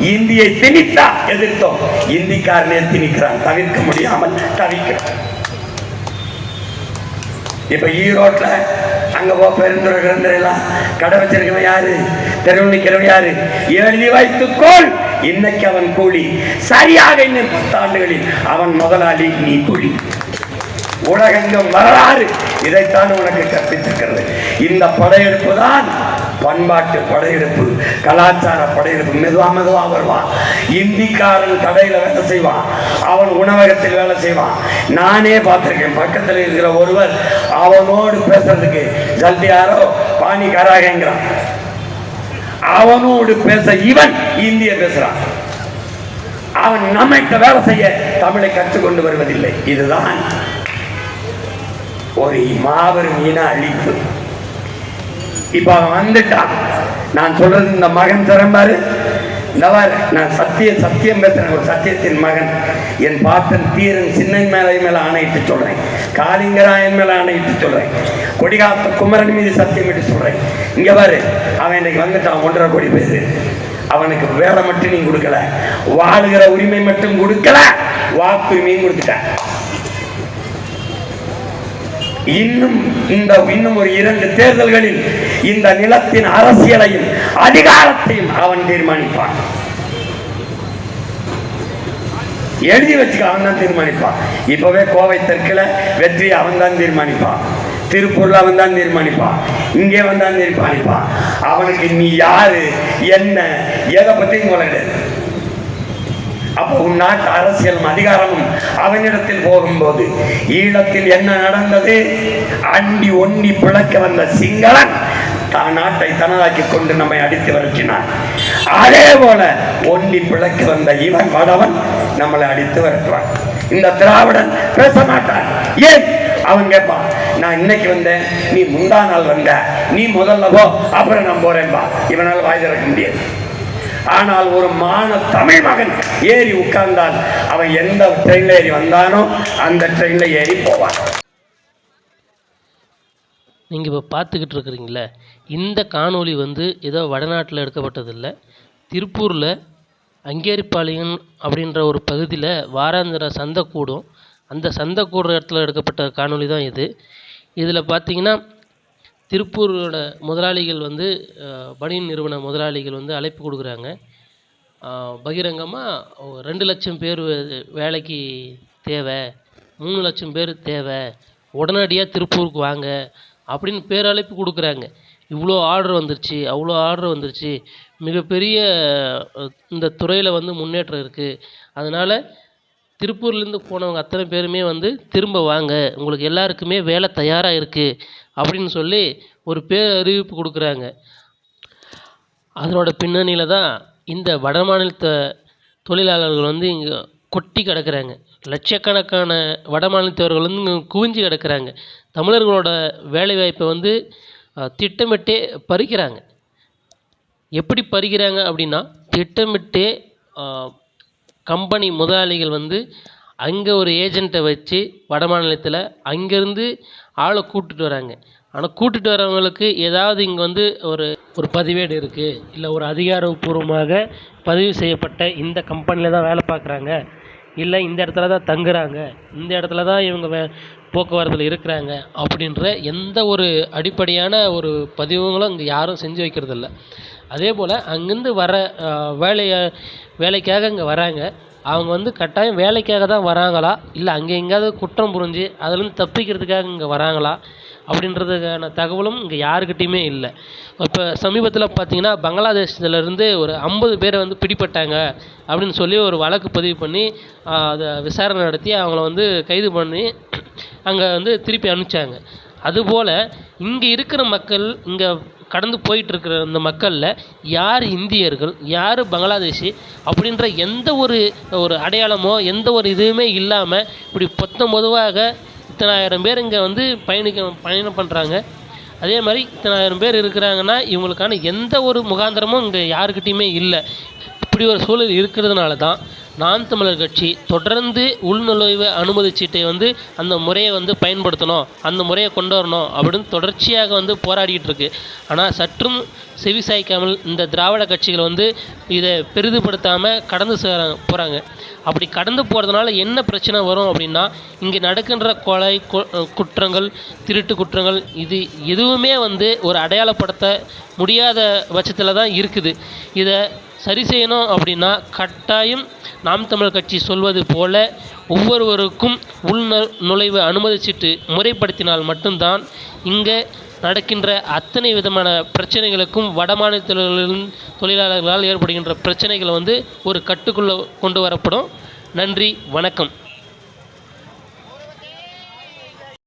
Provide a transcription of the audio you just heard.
இந்தியை திணித்தா எதிர்த்தோம். இந்திக்காரனே திணிக்கிறான். தவிர்க்க முடியாமல் தவிக்கிறான். இப்ப ஈரோட்ல அங்க போ பெருந்துறை கிடந்துறையெல்லாம் கடை வச்சிருக்கவன் யாரு? தெருவணிக்கிறவன் யாரு? எழுதி வைத்துக்கோள். இன்னைக்கு அவன் கூலி. சரியாக இன்னும் பத்தாண்டுகளில் அவன் முதலாளி நீ கூலி. உலகெங்கும் வரலாறு இதைத்தான் உனக்கு கற்பித்திருக்கிறது. இந்த படையெடுப்பு தான் பண்பாட்டு படையெடுப்பு கலாச்சார படையெடுப்பு மெதுவா மெதுவா வருவான் இந்திக்காரன் கடையில வேலை செய்வான் அவன் உணவகத்தில் வேலை செய்வான் நானே பார்த்திருக்கேன். பக்கத்தில் இருக்கிற ஒருவர் அவனோடு பேசுறதுக்கு ஜல்தி யாரோ? பாணி கராகங்கிறான். அவனோடு பேச இவன் இந்திய பேசுறான். அவன் நம்மகிட்ட வேலை செய்ய தமிழை கற்றுக்கொண்டு வருவதில்லை. இதுதான் ஒரு மாபெரும் இன அழிப்பு. இப்ப அவன் வந்துட்டான். நான் சொல்றது இந்த மகன் திறம்பாரு பாரு, நான் சத்திய சத்தியம் பேசுறேன். ஒரு சத்தியத்தின் மகன். என் பாத்தன் தீரன் சின்ன மேலை மேல ஆணையிட்டு சொல்றேன். காளிங்கராயன் மேல ஆணையிட்டு சொல்றேன். கொடிகாத்த குமரன் மீது சத்தியம் விட்டு சொல்றேன். இங்க பாரு அவன் இன்னைக்கு வந்துட்டான். ஒன்றரை கோடி பேரு. அவனுக்கு வேலை மட்டும் நீ கொடுக்கல. வாழுகிற உரிமை மட்டும் கொடுக்கல. வாக்குரிமையும் கொடுத்துட்ட. இன்னும் இந்த இன்னும் ஒரு இரண்டு தேர்தல்களில் இந்த நிலத்தின் அரசியலையும் அதிகாரத்தையும் அவன் தீர்மானிப்பான். எழுதி வச்சுக்க அவன் தான் தீர்மானிப்பான். இப்பவே கோவை தெற்குல வெற்றி அவன் தான் தீர்மானிப்பான். திருப்பூர்ல அவன் தான் தீர்மானிப்பான். இங்கே வந்தான் தீர்மானிப்பான். அவனுக்கு நீ யாரு? என்ன? எதை பத்தியும் கொள்ள கிடையாது அப்போ உன் நாட்டு அரசியலும் அதிகாரமும் அவனிடத்தில் போகும்போது ஈழத்தில் என்ன நடந்தது? அண்டி ஒண்டி பிழைக்க வந்த சிங்களன் தான் நாட்டை தனதாக்கி கொண்டு நம்மை அடித்து விரட்டினான். அதே போல ஒன்றி பிழைக்கு வந்த இவன் வடவன் நம்மளை அடித்து வரட்டுவான். இந்த திராவிடன் பேச மாட்டான். ஏன் அவன் கேட்பான் நான் இன்னைக்கு வந்தேன் நீ முந்தா நாள் வந்த நீ முதல்ல போ அப்புறம் நான் போறேன்பா இவனால் வாய் திறக்க முடியாது. ஆனால் ஒரு மான தமிழ் மகன் ஏறி உட்கார்ந்தால் அவன் எந்த ட்ரெயின்ல ஏறி வந்தானோ அந்த ட்ரெயின்ல ஏறி போவான். நீங்கள் இப்போ பார்த்துக்கிட்டு இருக்கிறீங்களே இந்த காணொளி வந்து ஏதோ வடநாட்டில் எடுக்கப்பட்டதில்லை. திருப்பூரில் அங்கேரிப்பாளையம் அப்படின்ற ஒரு பகுதியில் வாராந்திர சந்தை கூடும் அந்த சந்தை கூடுற இடத்துல எடுக்கப்பட்ட காணொளி தான் இது. இதில் பார்த்தீங்கன்னா திருப்பூரோட முதலாளிகள் வந்து பனியன் நிறுவன முதலாளிகள் வந்து அழைப்பு கொடுக்குறாங்க. பகிரங்கமாக ரெண்டு லட்சம் பேர் வே- வேலைக்கு தேவை மூணு லட்சம் பேர் தேவை. உடனடியாக திருப்பூருக்கு வாங்க. அப்படின்னு பேரழைப்பு கொடுக்குறாங்க. இவ்வளோ ஆர்டர் வந்துருச்சு அவ்வளோ ஆர்டர் வந்துருச்சு. மிகப்பெரிய இந்த துறையில் வந்து முன்னேற்றம் இருக்குது அதனால் திருப்பூர்லேருந்து போனவங்க அத்தனை பேருமே வந்து திரும்ப வாங்க உங்களுக்கு எல்லாருக்குமே வேலை தயாராக இருக்குது அப்படின்னு சொல்லி ஒரு பேரறிவிப்பு கொடுக்குறாங்க. அதனோட பின்னணியில் தான் இந்த வடமாநிலத்த தொழிலாளர்கள் வந்து இங்கே கொட்டி கிடக்குறாங்க. லட்சக்கணக்கான வடமாநிலத்தவர்கள் வந்து குவிஞ்சு கிடக்குறாங்க. தமிழர்களோட வேலைவாய்ப்பை வந்து திட்டமிட்டே பறிக்கிறாங்க. எப்படி பறிக்கிறாங்க அப்படின்னா திட்டமிட்டே கம்பெனி முதலாளிகள் வந்து அங்கே ஒரு ஏஜெண்ட்டை வச்சு வட மாநிலத்தில் அங்கேருந்து ஆளை கூட்டிட்டு வராங்க. ஆனால் கூட்டிகிட்டு வரவங்களுக்கு ஏதாவது இங்கே வந்து ஒரு ஒரு பதிவேடு இருக்குது இல்லை ஒரு அதிகாரப்பூர்வமாக பதிவு செய்யப்பட்ட இந்த கம்பெனியில் தான் வேலை பார்க்குறாங்க. இல்லை இந்த இடத்துல தான் தங்குறாங்க இந்த இடத்துல தான் இவங்க வே போக்குவரத்தில் இருக்கிறாங்க அப்படின்ற எந்த ஒரு அடிப்படையான ஒரு பதிவுகளும் இங்கே யாரும் செஞ்சு வைக்கிறதில்ல. அதே போல் அங்கேருந்து வர வேலையை வேலைக்காக இங்கே வராங்க. அவங்க வந்து கட்டாயம் வேலைக்காக தான் வராங்களா? இல்லை அங்கே எங்கேயாவது குற்றம் புரிஞ்சு அதுலேருந்து தப்பிக்கிறதுக்காக இங்கே வராங்களா? அப்படின்றதுக்கான தகவலும் இங்கே யாருக்கிட்டேயுமே இல்லை. இப்போ சமீபத்தில் பார்த்தீங்கன்னா பங்களாதேஷத்துலேருந்து ஒரு ஐம்பது பேரை வந்து பிடிபட்டாங்க அப்படின்னு சொல்லி ஒரு வழக்கு பதிவு பண்ணி அதை விசாரணை நடத்தி அவங்கள வந்து கைது பண்ணி அங்கே வந்து திருப்பி அனுப்பிச்சாங்க. அதுபோல் இங்கே இருக்கிற மக்கள் இங்கே கடந்து போயிட்டு இருக்கிற இந்த மக்களில் யார் இந்தியர்கள் யார் பங்களாதேஷி அப்படின்ற எந்த ஒரு ஒரு அடையாளமோ எந்த ஒரு இதுவுமே இல்லாமல் இப்படி பொத்தம் பொதுவாக இத்தனாயிரம் பேர் இங்கே வந்து பயணிக்க பயணம் பண்ணுறாங்க அதே மாதிரி இத்தனாயிரம் பேர் இருக்கிறாங்கன்னா இவங்களுக்கான எந்த ஒரு முகாந்திரமும் இங்கே யாருக்கிட்டேயுமே இல்லை. இப்படி ஒரு சூழல் இருக்கிறதுனால தான் நாம் தமிழர் கட்சி தொடர்ந்து உள்நுழைவு அனுமதி சீட்டை வந்து அந்த முறையை வந்து பயன்படுத்தணும் அந்த முறையை கொண்டு வரணும் அப்படின்னு தொடர்ச்சியாக வந்து போராடிக்கிட்டு இருக்கு. ஆனால் சற்றும் செவி சாய்க்காமல் இந்த திராவிட கட்சிகள் வந்து இதை பெரிதுபடுத்தாமல் கடந்து செய்கிறாங்க போகிறாங்க அப்படி கடந்து போகிறதுனால என்ன பிரச்சனை வரும் அப்படின்னா இங்கே நடக்கின்ற கொலை கு- குற்றங்கள் திருட்டு குற்றங்கள் இது எதுவுமே வந்து ஒரு அடையாளப்படுத்த முடியாத பட்சத்தில் தான் இருக்குது. இதை சரி செய்யணும் அப்படின்னா கட்டாயம் நாம் தமிழர் கட்சி சொல்வது போல ஒவ்வொருவருக்கும் உள் நுழைவு அனுமதிச்சிட்டு முறைப்படுத்தினால் மட்டும்தான் இங்கே நடக்கின்ற அத்தனை விதமான பிரச்சனைகளுக்கும் வடமாநிலத்திலிருந்து தொழிலாளர்களால் ஏற்படுகின்ற பிரச்சனைகளை வந்து ஒரு கட்டுக்குள்ளே கொண்டு வரப்படும். நன்றி வணக்கம்.